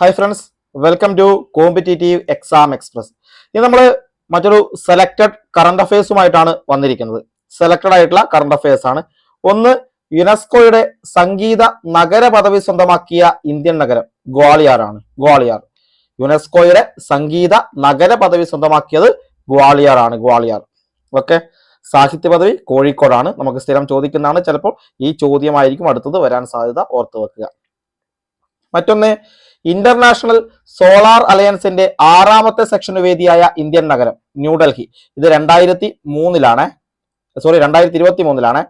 Hi friends welcome to competitive exam express ഇത് നമ്മൾ മറ്റൊരു സെലക്റ്റഡ് കറണ്ട് അഫയേഴ്സുമായിട്ടാണ് വന്നിരിക്കുന്നത്. സെലക്റ്റഡ് ആയിട്ടുള്ള കറണ്ട് അഫയേഴ്സ് ആണ്. ഒന്ന് യുനെസ്കോയുടെ സംഗീത നഗര പദവി സ്വന്തമാക്കിയ ഇന്ത്യൻ നഗരം ഗ്വാളിയാറാണ് ഗ്വാളിയാർ. യുനെസ്കോയുടെ സംഗീത നഗര പദവി സ്വന്തമാക്കിയത് ഗ്വാളിയാറാണ് ഗ്വാളിയാർ. ഓക്കെ സാഹിത്യ പദവി കോഴിക്കോടാണ്. നമുക്ക് സ്ഥിരം ചോദിക്കുന്നതാണ്. ചിലപ്പോൾ ഈ ചോദ്യമായിരിക്കും അടുത്തത് വരാൻ സാധ്യത ഓർത്തു വെക്കുക. മറ്റൊന്ന് ഇന്റർനാഷണൽ സോളാർ അലയൻസിന്റെ ആറാമത്തെ സെക്ഷന് വേദിയായ ഇന്ത്യൻ നഗരം ന്യൂഡൽഹി ഇത് രണ്ടായിരത്തി മൂന്നിലാണ് സോറി രണ്ടായിരത്തി ഇരുപത്തി മൂന്നിലാണ്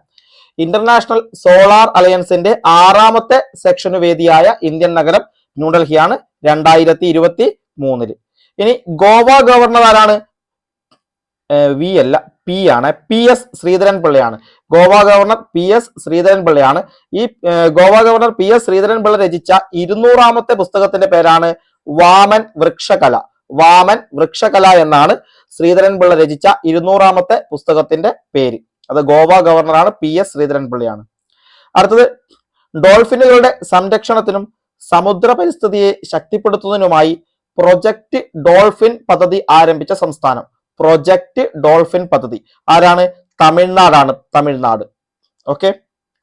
ഇന്റർനാഷണൽ സോളാർ അലയൻസിന്റെ ആറാമത്തെ സെക്ഷന് വേദിയായ ഇന്ത്യൻ നഗരം ന്യൂഡൽഹിയാണ് രണ്ടായിരത്തി ഇരുപത്തി മൂന്നിൽ ഇനി ഗോവ ഗവർണർ ആരാണ്? വി അല്ല പി ആണ്. P S Sreedharan പിള്ളയാണ്. Goa governor P S Sreedharan പിള്ളയാണ്. ഈ Goa governor P S Sreedharan Pillai രചിച്ച ഇരുന്നൂറാമത്തെ പുസ്തകത്തിന്റെ പേരാണ് വാമൻ വൃക്ഷകല. വാമൻ വൃക്ഷകല എന്നാണ് ശ്രീധരൻ പിള്ള രചിച്ച ഇരുന്നൂറാമത്തെ പുസ്തകത്തിന്റെ പേര്. അത് ഗോവ ഗവർണറാണ് പി എസ് ശ്രീധരൻ പിള്ളയാണ്. അടുത്തത് ഡോൾഫിനുകളുടെ സംരക്ഷണത്തിനും സമുദ്ര പരിസ്ഥിതിയെ ശക്തിപ്പെടുത്തുന്നതിനുമായി പ്രൊജക്ട് ഡോൾഫിൻ പദ്ധതി ആരംഭിച്ച സംസ്ഥാനം. പ്രൊജക്ട് ഡോൾഫിൻ പദ്ധതി. ആരാണ്? തമിഴ്നാടാണ്. തമിഴ്നാട്. ഓക്കെ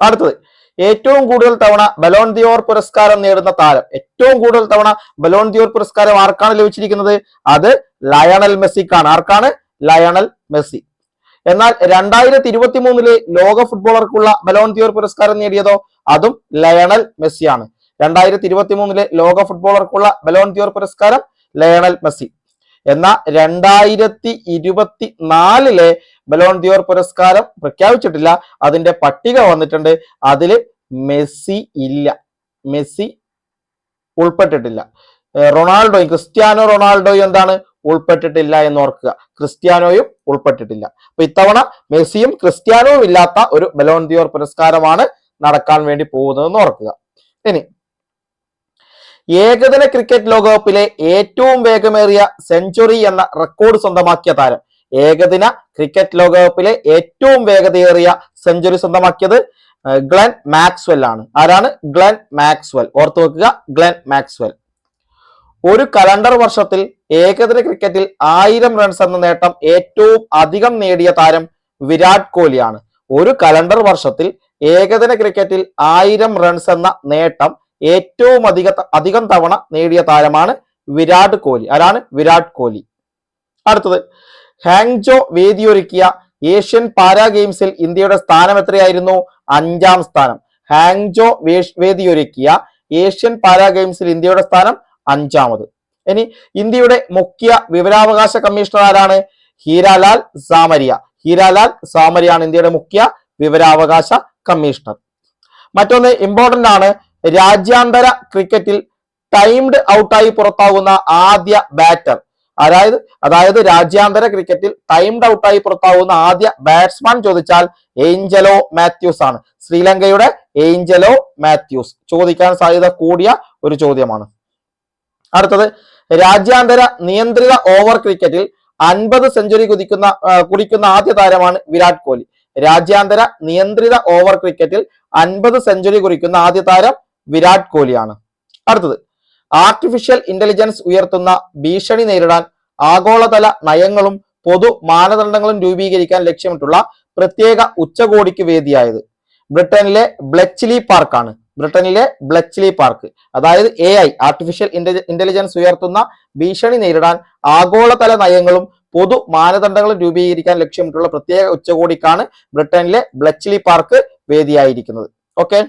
അടുത്തത്. ഏറ്റവും കൂടുതൽ തവണ ബലോൺ ദിയോർ പുരസ്കാരം നേടുന്ന താരം. ഏറ്റവും കൂടുതൽ തവണ ബലോൺ ദിയോർ പുരസ്കാരം ആർക്കാണ് ലഭിച്ചിരിക്കുന്നത്? അത് ലയണൽ മെസ്സിക്കാണ്. ആർക്കാണ്? Lionel Messi. എന്നാൽ രണ്ടായിരത്തി ഇരുപത്തി മൂന്നിലെ ലോക ഫുട്ബോളർക്കുള്ള ബലോൺ ദിയോർ പുരസ്കാരം നേടിയതോ അതും ലയണൽ മെസ്സിയാണ്. രണ്ടായിരത്തി ഇരുപത്തി മൂന്നിലെ ലോക ഫുട്ബോളർക്കുള്ള ബലോൺ ദിയോർ പുരസ്കാരം ലയണൽ മെസ്സി. എന്നാൽ രണ്ടായിരത്തി ഇരുപത്തി നാലിലെ ബലോൺ ദിയോർ പുരസ്കാരം പ്രഖ്യാപിച്ചിട്ടില്ല. അതിന്റെ പട്ടിക വന്നിട്ടുണ്ട്. അതിൽ മെസ്സി ഇല്ല. മെസ്സി ഉൾപ്പെട്ടിട്ടില്ല. റൊണാൾഡോ റൊണാൾഡോയും ക്രിസ്ത്യാനോ റൊണാൾഡോയും എന്താണ്? ഉൾപ്പെട്ടിട്ടില്ല എന്ന് ഓർക്കുക. ക്രിസ്ത്യാനോയും ഉൾപ്പെട്ടിട്ടില്ല. അപ്പൊ ഇത്തവണ മെസ്സിയും ക്രിസ്ത്യാനോയും ഇല്ലാത്ത ഒരു ബലോൺ ദിയോർ പുരസ്കാരമാണ് നടക്കാൻ വേണ്ടി പോകുന്നതെന്ന് ഓർക്കുക. ഇനി ഏകദിന ക്രിക്കറ്റ് ലോകകപ്പിലെ ഏറ്റവും വേഗമേറിയ സെഞ്ചുറി എന്ന റെക്കോർഡ് സ്വന്തമാക്കിയ താരം. ഏകദിന ക്രിക്കറ്റ് ലോകകപ്പിലെ ഏറ്റവും വേഗതയേറിയ സെഞ്ചുറി സ്വന്തമാക്കിയത് ഗ്ലെൻ മാക്സ്വെൽ ആണ്. ആരാണ്? Glenn Maxwell. ഓർത്തു വെക്കുക ഗ്ലെൻ മാക്സ്വെൽ. ഒരു കലണ്ടർ വർഷത്തിൽ ഏകദിന ക്രിക്കറ്റിൽ ആയിരം റൺസ് എന്ന നേട്ടം ഏറ്റവും അധികം നേടിയ താരം വിരാട് കോഹ്ലിയാണ്. ഒരു കലണ്ടർ വർഷത്തിൽ ഏകദിന ക്രിക്കറ്റിൽ ആയിരം റൺസ് എന്ന നേട്ടം ഏറ്റവും അധിക അധികം തവണ നേടിയ താരമാണ് വിരാട് കോഹ്ലി. ആരാണ്? വിരാട് കോഹ്ലി. അടുത്തത്. ഹാങ്ജോ വേദിയൊരുക്കിയ ഏഷ്യൻ പാരാ ഗെയിംസിൽ ഇന്ത്യയുടെ സ്ഥാനം എത്രയായിരുന്നു? അഞ്ചാം സ്ഥാനം. ഹാങ്ജോ വേദിയൊരുക്കിയ ഏഷ്യൻ പാരാ ഗെയിംസിൽ ഇന്ത്യയുടെ സ്ഥാനം അഞ്ചാമത്. ഇനി ഇന്ത്യയുടെ മുഖ്യ വിവരാവകാശ കമ്മീഷണർ ആരാണ്? ഹീരാലാൽ സാമരിയ. ഹീരാലാൽ സാമരിയാണ് ഇന്ത്യയുടെ മുഖ്യ വിവരാവകാശ കമ്മീഷണർ. മറ്റൊന്ന് ഇമ്പോർട്ടന്റ് ആണ്. രാജ്യാന്തര ക്രിക്കറ്റിൽ ടൈംഡ് ഔട്ടായി പുറത്താകുന്ന ആദ്യ ബാറ്റർ അതായത് അതായത് രാജ്യാന്തര ക്രിക്കറ്റിൽ ടൈംഡ് ഔട്ടായി പുറത്താവുന്ന ആദ്യ ബാറ്റ്സ്മാൻ ചോദിച്ചാൽ ഏഞ്ചലോ മാത്യൂസ് ആണ്. ശ്രീലങ്കയുടെ ഏഞ്ചലോ മാത്യൂസ്. ചോദിക്കാൻ സാധ്യത കൂടിയ ഒരു ചോദ്യമാണ്. അടുത്തത് രാജ്യാന്തര നിയന്ത്രിത ഓവർ ക്രിക്കറ്റിൽ അൻപത് സെഞ്ചുറി കുതിക്കുന്ന കുടിക്കുന്ന ആദ്യ താരമാണ് വിരാട് കോഹ്ലി. രാജ്യാന്തര നിയന്ത്രിത ഓവർ ക്രിക്കറ്റിൽ അൻപത് സെഞ്ചുറി കുറിക്കുന്ന ആദ്യ താരം വിരാട് കോഹ്ലിയാണ് അടുത്തത് ആർട്ടിഫിഷ്യൽ ഇന്റലിജൻസ് ഉയർത്തുന്ന ഭീഷണി നേരിടാൻ ആഗോളതല നയങ്ങളും പൊതു മാനദണ്ഡങ്ങളും രൂപീകരിക്കാൻ ലക്ഷ്യമിട്ടുള്ള പ്രത്യേക ഉച്ചകോടിക്ക് വേദിയായത് ബ്രിട്ടനിലെ ബ്ലെച്ച്ലി പാർക്കാണ്. ബ്രിട്ടനിലെ ബ്ലെച്ച്ലി പാർക്ക് അതായത് എ ഐ ആർട്ടിഫിഷ്യൽ ഇന്റലിജൻസ് ഉയർത്തുന്ന ഭീഷണി നേരിടാൻ ആഗോളതല നയങ്ങളും പൊതു മാനദണ്ഡങ്ങളും രൂപീകരിക്കാൻ ലക്ഷ്യമിട്ടുള്ള പ്രത്യേക ഉച്ചകോടിക്കാണ് ബ്രിട്ടനിലെ ബ്ലെച്ച്ലി പാർക്ക് വേദിയായിരിക്കുന്നത്. ഓക്കെ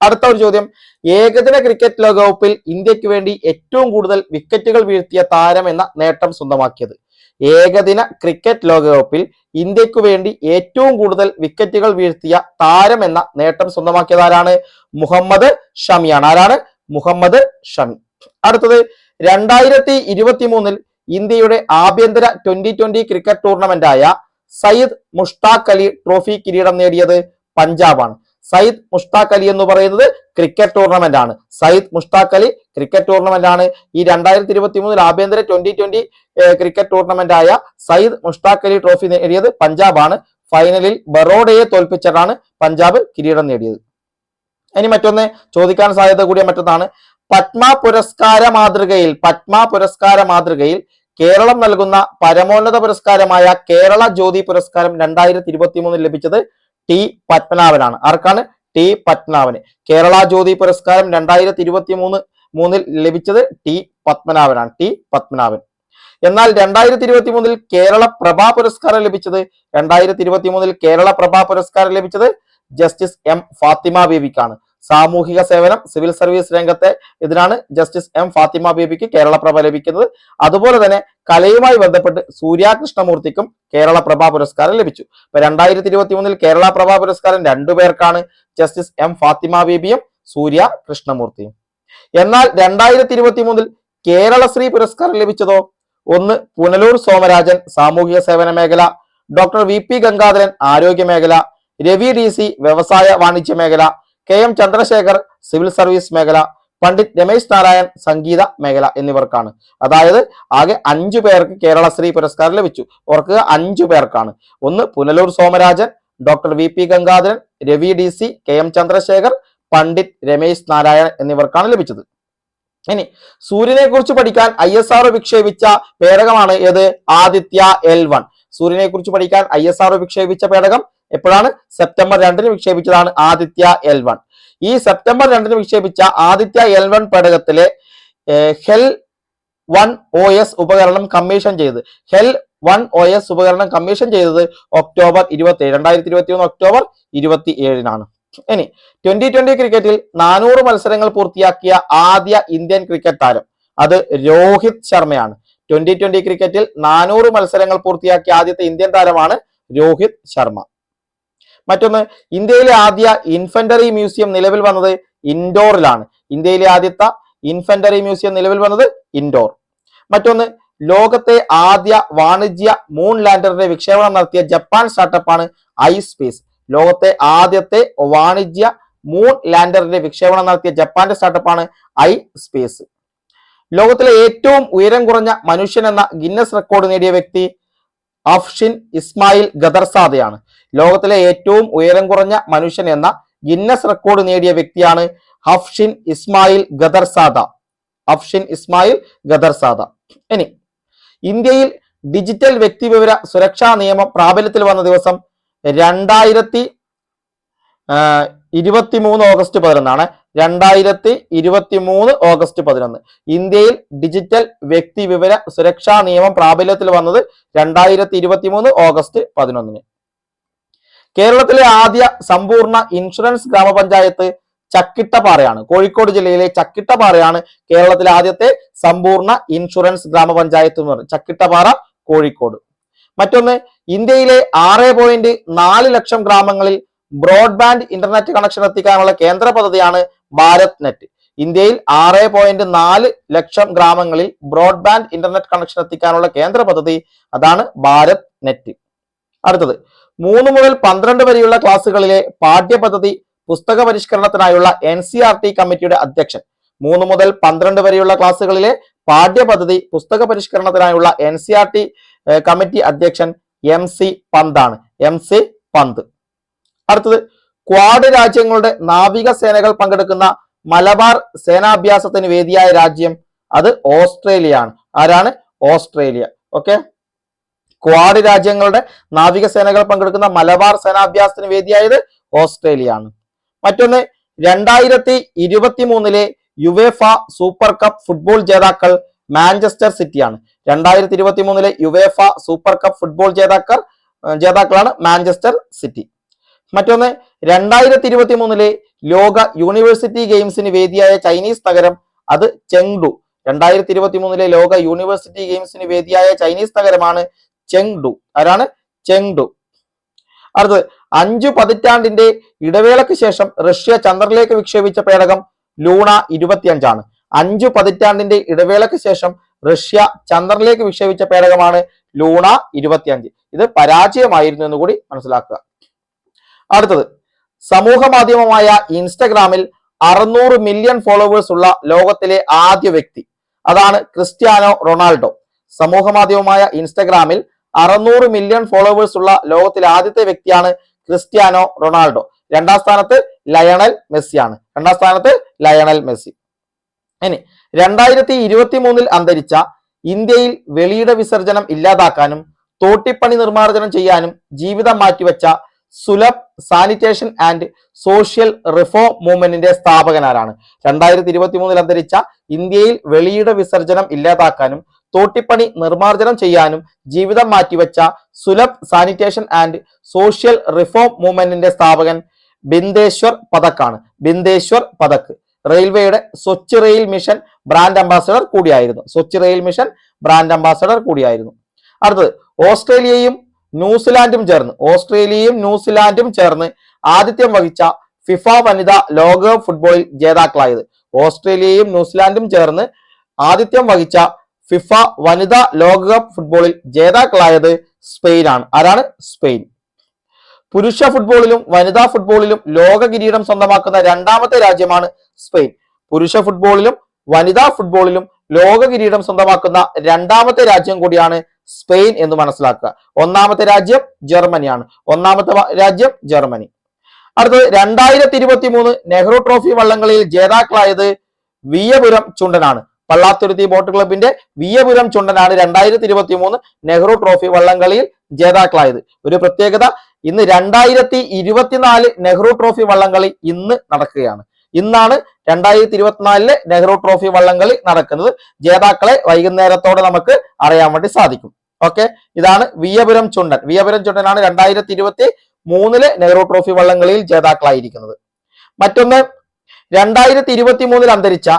അടുത്ത ഒരു ചോദ്യം. ഏകദിന ക്രിക്കറ്റ് ലോകകപ്പിൽ ഇന്ത്യയ്ക്ക് വേണ്ടി ഏറ്റവും കൂടുതൽ വിക്കറ്റുകൾ വീഴ്ത്തിയ താരം എന്ന നേട്ടം സ്വന്തമാക്കിയത്. ഏകദിന ക്രിക്കറ്റ് ലോകകപ്പിൽ ഇന്ത്യയ്ക്ക് വേണ്ടി ഏറ്റവും കൂടുതൽ വിക്കറ്റുകൾ വീഴ്ത്തിയ താരം എന്ന നേട്ടം സ്വന്തമാക്കിയത് ആരാണ്? മുഹമ്മദ് ഷമിയാണ് ആരാണ്? മുഹമ്മദ് ഷമി. അടുത്തത് രണ്ടായിരത്തി ഇരുപത്തി മൂന്നിൽ ഇന്ത്യയുടെ ആഭ്യന്തര ട്വന്റി ട്വന്റി ക്രിക്കറ്റ് ടൂർണമെന്റായ സയ്യിദ് മുഷ്താഖ് അലി ട്രോഫി കിരീടം നേടിയത് പഞ്ചാബാണ്. സയ്യിദ് മുഷ്താഖ് അലി എന്ന് പറയുന്നത് ക്രിക്കറ്റ് ടൂർണമെന്റ് ആണ്. സയ്യിദ് മുഷ്താഖ് അലി ക്രിക്കറ്റ് ടൂർണമെന്റ് ആണ്. ഈ രണ്ടായിരത്തി ഇരുപത്തി മൂന്നിൽ ആഭ്യന്തര ട്വന്റി ട്വന്റി ക്രിക്കറ്റ് ടൂർണമെന്റ് ആയ സയ്യിദ് മുഷ്താഖ് അലി ട്രോഫി നേടിയത് പഞ്ചാബാണ്. ഫൈനലിൽ ബറോഡയെ തോൽപ്പിച്ചിട്ടാണ് പഞ്ചാബ് കിരീടം നേടിയത്. ഇനി മറ്റൊന്ന് ചോദിക്കാൻ സാധ്യത കൂടിയ മറ്റൊന്നാണ്. പത്മ പുരസ്കാര മാതൃകയിൽ പത്മ പുരസ്കാര മാതൃകയിൽ കേരളം നൽകുന്ന പരമോന്നത പുരസ്കാരമായ കേരള ജ്യോതി പുരസ്കാരം രണ്ടായിരത്തി ഇരുപത്തി മൂന്നിൽ ലഭിച്ചത് ടി പത്മനാഭനാണ്. ആർക്കാണ്? ടി പത്മനാഭന്. കേരള ജ്യോതി പുരസ്കാരം രണ്ടായിരത്തി ഇരുപത്തി മൂന്ന് മൂന്നിൽ ലഭിച്ചത് ടി പത്മനാഭനാണ്. ടി പത്മനാഭൻ. എന്നാൽ രണ്ടായിരത്തി ഇരുപത്തി മൂന്നിൽ കേരള പ്രഭാ പുരസ്കാരം ലഭിച്ചത് രണ്ടായിരത്തി ഇരുപത്തി മൂന്നിൽ കേരള പ്രഭാ പുരസ്കാരം ലഭിച്ചത് ജസ്റ്റിസ് എം ഫാത്തിമ ബേബിക്കാണ്. സാമൂഹിക സേവനം സിവിൽ സർവീസ് രംഗത്തെ ഇതിനാണ് ജസ്റ്റിസ് എം ഫാത്തിമ ബേബിക്ക് കേരള പ്രഭ ലഭിക്കുന്നത്. അതുപോലെ തന്നെ കലയുമായി ബന്ധപ്പെട്ട് സൂര്യാകൃഷ്ണമൂർത്തിക്കും കേരള പ്രഭാ പുരസ്കാരം ലഭിച്ചു. ഇപ്പൊ രണ്ടായിരത്തി ഇരുപത്തി മൂന്നിൽ കേരള പ്രഭാ പുരസ്കാരം രണ്ടു പേർക്കാണ് ജസ്റ്റിസ് എം ഫാത്തിമ ബേബിയും സൂര്യ കൃഷ്ണമൂർത്തിയും. എന്നാൽ രണ്ടായിരത്തി ഇരുപത്തി മൂന്നിൽ കേരളശ്രീ പുരസ്കാരം ലഭിച്ചതോ? ഒന്ന് പുനലൂർ സോമരാജൻ സാമൂഹിക സേവന മേഖല ഡോക്ടർ വി പി ഗംഗാധരൻ ആരോഗ്യ മേഖല രവി ഡി സി വ്യവസായ വാണിജ്യ മേഖല K M Chandrasekhar civil service മേഖല പണ്ഡിറ്റ് രമേശ് നാരായൺ സംഗീത മേഖല എന്നിവർക്കാണ്. അതായത് ആകെ അഞ്ചു പേർക്ക് കേരള സ്ത്രീ പുരസ്കാരം ലഭിച്ചു. ഓർക്കുക അഞ്ചു പേർക്കാണ്. ഒന്ന് Punalur Somarajan doctor V P Gangadharan Ravi D C K M Chandrasekhar Pandit Ramesh Narayan എന്നിവർക്കാണ് ലഭിച്ചത്. ഇനി സൂര്യനെ കുറിച്ച് പഠിക്കാൻ ഐ എസ് ആർ വിക്ഷേപിച്ച പേടകമാണ് ഏത്? Aditya L one. സൂര്യനെ കുറിച്ച് പഠിക്കാൻ ഐ എസ് ആർ വിക്ഷേപിച്ച പേടകം എപ്പോഴാണ്? സെപ്റ്റംബർ രണ്ടിന് വിക്ഷേപിച്ചതാണ് ആദിത്യ എൽ വൺ. ഈ സെപ്റ്റംബർ രണ്ടിന് വിക്ഷേപിച്ച ആദിത്യ എൽ വൺ പേടകത്തിലെ ഹെൽ വൺ ഒ എസ് ഉപകരണം കമ്മീഷൻ ചെയ്ത് ഹെൽ വൺ ഒ എസ് ഉപകരണം കമ്മീഷൻ ചെയ്തത് ഒക്ടോബർ ഇരുപത്തി ഏഴ് രണ്ടായിരത്തി ഇരുപത്തി ഒന്ന് ഒക്ടോബർ ഇരുപത്തി ഏഴിനാണ് ഇനി ട്വന്റി ട്വന്റി ക്രിക്കറ്റിൽ നാനൂറ് മത്സരങ്ങൾ പൂർത്തിയാക്കിയ ആദ്യ ഇന്ത്യൻ ക്രിക്കറ്റ് താരം അത് രോഹിത് ശർമ്മയാണ്. ട്വന്റി ട്വന്റി ക്രിക്കറ്റിൽ നാനൂറ് മത്സരങ്ങൾ പൂർത്തിയാക്കിയ ആദ്യത്തെ ഇന്ത്യൻ താരമാണ് രോഹിത് ശർമ്മ. മറ്റൊന്ന് ഇന്ത്യയിലെ ആദ്യ ഇൻഫൻട്രി മ്യൂസിയം നിലവിൽ വന്നത് ഇൻഡോറിലാണ്. ഇന്ത്യയിലെ ആദ്യത്തെ ഇൻഫൻട്രി മ്യൂസിയം നിലവിൽ വന്നത് ഇൻഡോർ. മറ്റൊന്ന് ലോകത്തെ ആദ്യ വാണിജ്യ മൂൺ ലാൻഡറിന്റെ വിക്ഷേപണം നടത്തിയ ജപ്പാൻ സ്റ്റാർട്ടപ്പാണ് ഐ സ്പേസ്. ലോകത്തെ ആദ്യത്തെ വാണിജ്യ മൂൺ ലാൻഡറിന്റെ വിക്ഷേപണം നടത്തിയ ജപ്പാന്റെ സ്റ്റാർട്ടപ്പാണ് ഐ സ്പേസ്. ലോകത്തിലെ ഏറ്റവും ഉയരം കുറഞ്ഞ മനുഷ്യൻ എന്ന ഗിന്നസ് റെക്കോർഡ് നേടിയ വ്യക്തി അഫ്ഷിൻ ഇസ്മായിൽ ഗദർസാദയാണ് ലോകത്തിലെ ഏറ്റവും ഉയരം കുറഞ്ഞ മനുഷ്യൻ എന്ന ഗിന്നസ് റെക്കോർഡ് നേടിയ വ്യക്തിയാണ് ഹഫ്ഷിൻ ഇസ്മായിൽ ഗദർസാദ അഫ്ഷിൻ ഇസ്മായിൽ ഗദർസാദ ഇനി ഇന്ത്യയിൽ ഡിജിറ്റൽ വ്യക്തിവിവര സുരക്ഷാ നിയമം പ്രാബല്യത്തിൽ വന്ന ദിവസം രണ്ടായിരത്തി ഇരുപത്തി മൂന്ന് ഓഗസ്റ്റ് പതിനൊന്നാണ്. രണ്ടായിരത്തി ഇരുപത്തി മൂന്ന് ഓഗസ്റ്റ് പതിനൊന്ന്. ഇന്ത്യയിൽ ഡിജിറ്റൽ വ്യക്തി വിവര സുരക്ഷാ നിയമം പ്രാബല്യത്തിൽ വന്നത് രണ്ടായിരത്തി ഇരുപത്തി മൂന്ന് ഓഗസ്റ്റ് പതിനൊന്നിന്. കേരളത്തിലെ ആദ്യ സമ്പൂർണ ഇൻഷുറൻസ് ഗ്രാമപഞ്ചായത്ത് ചക്കിട്ടപ്പാറയാണ്. കോഴിക്കോട് ജില്ലയിലെ ചക്കിട്ടപ്പാറയാണ് കേരളത്തിലെ ആദ്യത്തെ സമ്പൂർണ ഇൻഷുറൻസ് ഗ്രാമപഞ്ചായത്ത് എന്ന് പറയുന്നത് ചക്കിട്ടപ്പാറ കോഴിക്കോട്. മറ്റൊന്ന് ഇന്ത്യയിലെ ആറ് പോയിന്റ് നാല് ലക്ഷം ഗ്രാമങ്ങളിൽ ബ്രോഡ്ബാൻഡ് ഇന്റർനെറ്റ് കണക്ഷൻ എത്തിക്കാനുള്ള കേന്ദ്ര പദ്ധതിയാണ് ഭാരത് നെറ്റ്. ഇന്ത്യയിൽ ആറ് പോയിന്റ് നാല് ലക്ഷം ഗ്രാമങ്ങളിൽ ബ്രോഡ്ബാൻഡ് ഇന്റർനെറ്റ് കണക്ഷൻ എത്തിക്കാനുള്ള കേന്ദ്ര പദ്ധതി അതാണ് ഭാരത് നെറ്റ്. അടുത്തത് മൂന്ന് മുതൽ പന്ത്രണ്ട് വരെയുള്ള ക്ലാസ്സുകളിലെ പാഠ്യപദ്ധതി പുസ്തക പരിഷ്കരണത്തിനായുള്ള എൻ സി ആർ ടി കമ്മിറ്റിയുടെ അധ്യക്ഷൻ. മൂന്ന് മുതൽ പന്ത്രണ്ട് വരെയുള്ള ക്ലാസ്സുകളിലെ പാഠ്യപദ്ധതി പുസ്തക പരിഷ്കരണത്തിനായുള്ള N C R T committee അധ്യക്ഷൻ M C പന്താണ്. M C Pant. അടുത്തത് ക്വാഡ് രാജ്യങ്ങളുടെ നാവിക സേനകൾ പങ്കെടുക്കുന്ന മലബാർ സേനാഭ്യാസത്തിന് വേദിയായ രാജ്യം അത് ഓസ്ട്രേലിയ ആണ് ആരാണ്? ഓസ്ട്രേലിയ. ഓക്കെ ക്വാഡ് രാജ്യങ്ങളുടെ നാവിക സേനകൾ പങ്കെടുക്കുന്ന മലബാർ സേനാഭ്യാസത്തിന് വേദിയായത് ഓസ്ട്രേലിയ ആണ് മറ്റൊന്ന് രണ്ടായിരത്തി ഇരുപത്തി മൂന്നിലെ യുവേഫ സൂപ്പർ കപ്പ് ഫുട്ബോൾ ജേതാക്കൾ മാഞ്ചസ്റ്റർ സിറ്റിയാണ്. രണ്ടായിരത്തി ഇരുപത്തി മൂന്നിലെ യുവേഫ സൂപ്പർ കപ്പ് ഫുട്ബോൾ ജേതാക്കൾ ജേതാക്കളാണ് മാഞ്ചസ്റ്റർ സിറ്റി. മറ്റൊന്ന് രണ്ടായിരത്തി ഇരുപത്തി മൂന്നിലെ ലോക യൂണിവേഴ്സിറ്റി ഗെയിംസിന് വേദിയായ ചൈനീസ് നഗരം അത് ചെങ്ഡു. രണ്ടായിരത്തി ഇരുപത്തി മൂന്നിലെ ലോക യൂണിവേഴ്സിറ്റി ഗെയിംസിന് വേദിയായ ചൈനീസ് നഗരമാണ് ചെങ്ഡു. ആരാണ്? ചെങ്ഡു. അടുത്തത് അഞ്ചു പതിറ്റാണ്ടിന്റെ ഇടവേളയ്ക്ക് ശേഷം റഷ്യ ചന്ദ്രനിലേക്ക് വിക്ഷേപിച്ച പേടകം ലൂണ ഇരുപത്തിയഞ്ചാണ്. അഞ്ചു പതിറ്റാണ്ടിന്റെ ഇടവേളയ്ക്ക് ശേഷം റഷ്യ ചന്ദ്രനിലേക്ക് വിക്ഷേപിച്ച പേടകമാണ് ലൂണ ഇരുപത്തിയഞ്ച്. ഇത് പരാജയമായിരുന്നു എന്ന് കൂടി മനസ്സിലാക്കുക. അടുത്തത് സമൂഹ മാധ്യമമായ ഇൻസ്റ്റഗ്രാമിൽ അറുന്നൂറ് മില്യൺ ഫോളോവേഴ്സ് ഉള്ള ലോകത്തിലെ ആദ്യ വ്യക്തി. അതാണ് ക്രിസ്ത്യാനോ റൊണാൾഡോ. സമൂഹ മാധ്യമമായ ഇൻസ്റ്റഗ്രാമിൽ അറുന്നൂറ് മില്യൺ ഫോളോവേഴ്സ് ഉള്ള ലോകത്തിലെ ആദ്യത്തെ വ്യക്തിയാണ് ക്രിസ്ത്യാനോ റൊണാൾഡോ. രണ്ടാം സ്ഥാനത്ത് ലയണൽ മെസ്സിയാണ്. രണ്ടാം സ്ഥാനത്ത് ലയണൽ മെസ്സി. ഇനി രണ്ടായിരത്തി ഇരുപത്തി മൂന്നിൽ അന്തരിച്ച ഇന്ത്യയിൽ വെളിയുടെ വിസർജനം ഇല്ലാതാക്കാനും തോട്ടിപ്പണി നിർമ്മാർജനം ചെയ്യാനും ജീവിതം മാറ്റിവെച്ച Sulabh sanitation and social reform മൂവ്മെന്റിന്റെ സ്ഥാപകനാരാണ് രണ്ടായിരത്തി ഇരുപത്തി മൂന്നിൽ അന്തരിച്ച ഇന്ത്യയിൽ വെളിയുടെ വിസർജനം ഇല്ലാതാക്കാനും തോട്ടിപ്പണി നിർമ്മാർജനം ചെയ്യാനും ജീവിതം മാറ്റിവെച്ച Sulabh sanitation and social reform മൂവ്മെന്റിന്റെ സ്ഥാപകൻ ബിന്ദേശ്വർ പതക്കാണ്. ബിന്ദേശ്വർ പതക്ക്. റെയിൽവേയുടെ Swachh rail mission brand ambassador കൂടിയായിരുന്നു. Swachh rail mission brand ambassador കൂടിയായിരുന്നു. അടുത്തത് ഓസ്ട്രേലിയയും ന്യൂസിലാൻഡും ചേർന്ന് ഓസ്ട്രേലിയയും ന്യൂസിലാൻഡും ചേർന്ന് ആതിഥ്യം വഹിച്ച ഫിഫ വനിതാ ലോകകപ്പ് ഫുട്ബോളിൽ ജേതാക്കളായത്. ഓസ്ട്രേലിയയും ന്യൂസിലാൻഡും ചേർന്ന് ആതിഥ്യം വഹിച്ച ഫിഫ വനിതാ ലോകകപ്പ് ഫുട്ബോളിൽ ജേതാക്കളായത് സ്പെയിനാണ്. ആരാണ്? സ്പെയിൻ. പുരുഷ ഫുട്ബോളിലും വനിതാ ഫുട്ബോളിലും ലോക കിരീടം സ്വന്തമാക്കുന്ന രണ്ടാമത്തെ രാജ്യമാണ് സ്പെയിൻ. പുരുഷ ഫുട്ബോളിലും വനിതാ ഫുട്ബോളിലും ലോക കിരീടം സ്വന്തമാക്കുന്ന രണ്ടാമത്തെ രാജ്യം കൂടിയാണ് സ്പെയിൻ എന്ന് മനസ്സിലാക്കുക. ഒന്നാമത്തെ രാജ്യം ജർമ്മനിയാണ്. ഒന്നാമത്തെ രാജ്യം ജർമ്മനി. അടുത്തത് രണ്ടായിരത്തി ഇരുപത്തി മൂന്ന് നെഹ്റു ട്രോഫി വള്ളംകളിയിൽ ജേതാക്കളായത് വിയപുരം ചുണ്ടനാണ്. പള്ളാത്തുരുത്തി ബോട്ട് ക്ലബിന്റെ വിയപുരം ചുണ്ടനാണ് രണ്ടായിരത്തി ഇരുപത്തി മൂന്ന് നെഹ്റു ട്രോഫി വള്ളംകളിയിൽ ജേതാക്കളായത്. ഒരു പ്രത്യേകത ഇന്ന് രണ്ടായിരത്തി ഇരുപത്തിനാല് നെഹ്റു ട്രോഫി വള്ളംകളി ഇന്ന് നടക്കുകയാണ്. ഇന്നാണ് രണ്ടായിരത്തി ഇരുപത്തിനാലിലെ നെഹ്റു ട്രോഫി വള്ളംകളി നടക്കുന്നത്. ജേതാക്കളെ വൈകുന്നേരത്തോടെ നമുക്ക് അറിയാൻ വേണ്ടി സാധിക്കും. ഓക്കെ? ഇതാണ് വിയപുരം ചുണ്ടൻ. വിയപുരം ചുണ്ടനാണ് രണ്ടായിരത്തി ഇരുപത്തി മൂന്നിലെ നെഹ്റു ട്രോഫി വള്ളംകളിയിൽ ജേതാക്കളായിരിക്കുന്നത്. മറ്റൊന്ന് രണ്ടായിരത്തി ഇരുപത്തി മൂന്നിൽ അന്തരിച്ച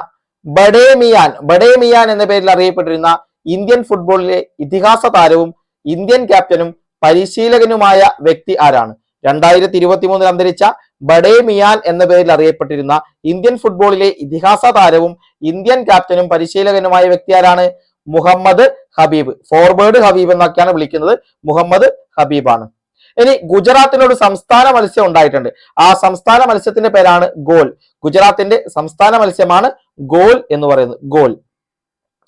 ബഡേമിയാൻ. ബഡേമിയാൻ എന്ന പേരിൽ അറിയപ്പെട്ടിരുന്ന ഇന്ത്യൻ ഫുട്ബോളിലെ ഇതിഹാസ താരവും ഇന്ത്യൻ ക്യാപ്റ്റനും പരിശീലകനുമായ വ്യക്തി ആരാണ്? രണ്ടായിരത്തി ഇരുപത്തി മൂന്നിൽ അന്തരിച്ച ബഡേ മിയാൻ എന്ന പേരിൽ അറിയപ്പെട്ടിരുന്ന ഇന്ത്യൻ ഫുട്ബോളിലെ ഇതിഹാസ താരവും ഇന്ത്യൻ ക്യാപ്റ്റനും പരിശീലകനുമായ വ്യക്തി ആരാണ്? മുഹമ്മദ് ഹബീബ്. ഫോർവേഡ് ഹബീബ് എന്നൊക്കെയാണ് വിളിക്കുന്നത്. മുഹമ്മദ് ഹബീബാണ്. ഇനി ഗുജറാത്തിനൊരു സംസ്ഥാന മത്സ്യം ഉണ്ടായിട്ടുണ്ട്. ആ സംസ്ഥാന മത്സ്യത്തിന്റെ പേരാണ് ഗോൾ ഗുജറാത്തിന്റെ സംസ്ഥാന മത്സ്യമാണ് ഗോൾ എന്ന് പറയുന്നത്. ഗോൾ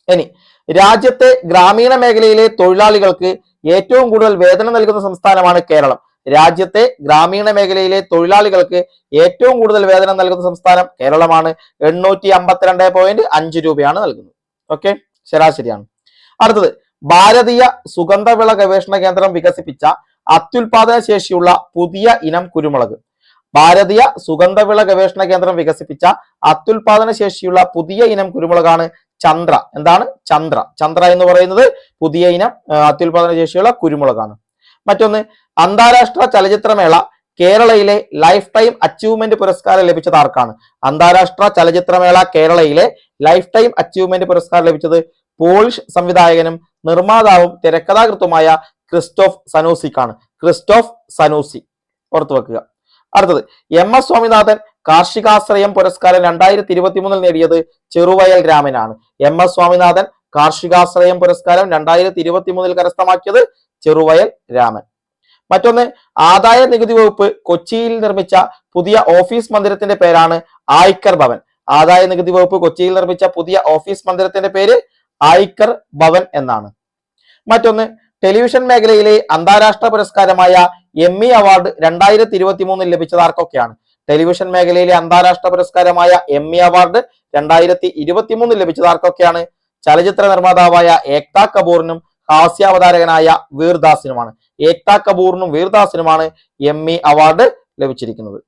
ഇനി രാജ്യത്തെ ഗ്രാമീണ മേഖലയിലെ തൊഴിലാളികൾക്ക് ഏറ്റവും കൂടുതൽ വേതനം നൽകുന്ന സംസ്ഥാനമാണ് കേരളം. രാജ്യത്തെ ഗ്രാമീണ മേഖലയിലെ തൊഴിലാളികൾക്ക് ഏറ്റവും കൂടുതൽ വേതനം നൽകുന്ന സംസ്ഥാനം കേരളമാണ്. എണ്ണൂറ്റി അമ്പത്തിരണ്ട് പോയിന്റ് അഞ്ച് രൂപയാണ് നൽകുന്നത്. ഓക്കെ ശരാശരിയാണ്. അടുത്തത് ഭാരതീയ സുഗന്ധവിള ഗവേഷണ കേന്ദ്രം വികസിപ്പിച്ച അത്യുൽപാദന ശേഷിയുള്ള പുതിയ ഇനം കുരുമുളക്. ഭാരതീയ സുഗന്ധവിള ഗവേഷണ കേന്ദ്രം വികസിപ്പിച്ച അത്യുൽപാദന ശേഷിയുള്ള പുതിയ ഇനം കുരുമുളകാണ് ചന്ദ്ര. എന്താണ്? ചന്ദ്ര. ചന്ദ്ര എന്ന് പറയുന്നത് പുതിയ ഇനം അത്യുൽപാദന ശേഷിയുള്ള കുരുമുളകാണ്. മറ്റൊന്ന് അന്താരാഷ്ട്ര ചലച്ചിത്രമേള കേരളയിലെ ലൈഫ് ടൈം അച്ചീവ്മെന്റ് പുരസ്കാരം ലഭിച്ചത് ആർക്കാണ്? അന്താരാഷ്ട്ര ചലച്ചിത്രമേള കേരളയിലെ ലൈഫ് ടൈം അച്ചീവ്മെന്റ് പുരസ്കാരം ലഭിച്ചത് പോളിഷ് സംവിധായകനും നിർമ്മാതാവും തിരക്കഥാകൃത്തുമായ ക്രിസ്റ്റോഫ് സനൂസിക്കാണ്. Krzysztof Zanussi. ഓർത്തു വെക്കുക. അടുത്തത് എം എസ് സ്വാമിനാഥൻ കാർഷികാശ്രയം പുരസ്കാരം രണ്ടായിരത്തി ഇരുപത്തി മൂന്നിൽ നേടിയത് ചെറുവയൽ രാമനാണ്. എം എസ് സ്വാമിനാഥൻ കാർഷികാശ്രയം പുരസ്കാരം രണ്ടായിരത്തി ഇരുപത്തി മൂന്നിൽ കരസ്ഥമാക്കിയത് ചെറുവയൽ രാമൻ. മറ്റൊന്ന് ആദായ നികുതി വകുപ്പ് കൊച്ചിയിൽ നിർമ്മിച്ച പുതിയ ഓഫീസ് മന്ദിരത്തിന്റെ പേരാണ് ആയിക്കർ ഭവൻ. ആദായ നികുതി വകുപ്പ് കൊച്ചിയിൽ നിർമ്മിച്ച പുതിയ ഓഫീസ് മന്ദിരത്തിന്റെ പേര് ആയിക്കർ ഭവൻ എന്നാണ്. മറ്റൊന്ന് ടെലിവിഷൻ മേഖലയിലെ അന്താരാഷ്ട്ര പുരസ്കാരമായ എം ഇ അവാർഡ് രണ്ടായിരത്തി ഇരുപത്തി മൂന്നിൽ ലഭിച്ചത് ആർക്കൊക്കെയാണ്? ടെലിവിഷൻ മേഖലയിലെ അന്താരാഷ്ട്ര പുരസ്കാരമായ എം ഇ അവാർഡ് രണ്ടായിരത്തി ഇരുപത്തി മൂന്നിൽ ലഭിച്ചത് ആർക്കൊക്കെയാണ്? ചലച്ചിത്ര നിർമ്മാതാവായ ഏക്താ കപൂറിനും ഹാസ്യാവതാരകനായ വീർദാസിനുമാണ്. ഏക്താ കപൂറിനും വീർദാസിനുമാണ് എം ഇ അവാർഡ് ലഭിച്ചിരിക്കുന്നത്.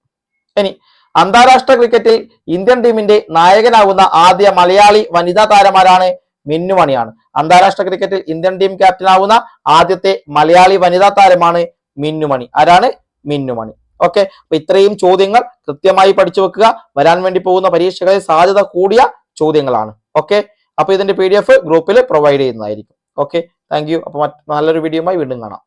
ഇനി അന്താരാഷ്ട്ര ക്രിക്കറ്റിൽ ഇന്ത്യൻ ടീമിന്റെ നായകനാകുന്ന ആദ്യ മലയാളി വനിതാ താരമാരാണ് മിന്നുമണിയാണ് അന്താരാഷ്ട്ര ക്രിക്കറ്റിൽ ഇന്ത്യൻ ടീം ക്യാപ്റ്റനാകുന്ന ആദ്യത്തെ മലയാളി വനിതാ താരമാണ് മിന്നുമണി ആരാണ്? മിന്നുമണി ഓക്കെ അപ്പൊ ഇത്രയും ചോദ്യങ്ങൾ കൃത്യമായി പഠിച്ചു വെക്കുക. വരാൻ വേണ്ടി പോകുന്ന പരീക്ഷകളിൽ സാധ്യത കൂടിയ ചോദ്യങ്ങളാണ്. ഓക്കെ അപ്പൊ ഇതിന്റെ പി ഗ്രൂപ്പിൽ പ്രൊവൈഡ് ചെയ്യുന്നതായിരിക്കും. Okay thank you. അപ്പൊ നല്ലൊരു വീഡിയോയുമായി വീണ്ടും കാണാം.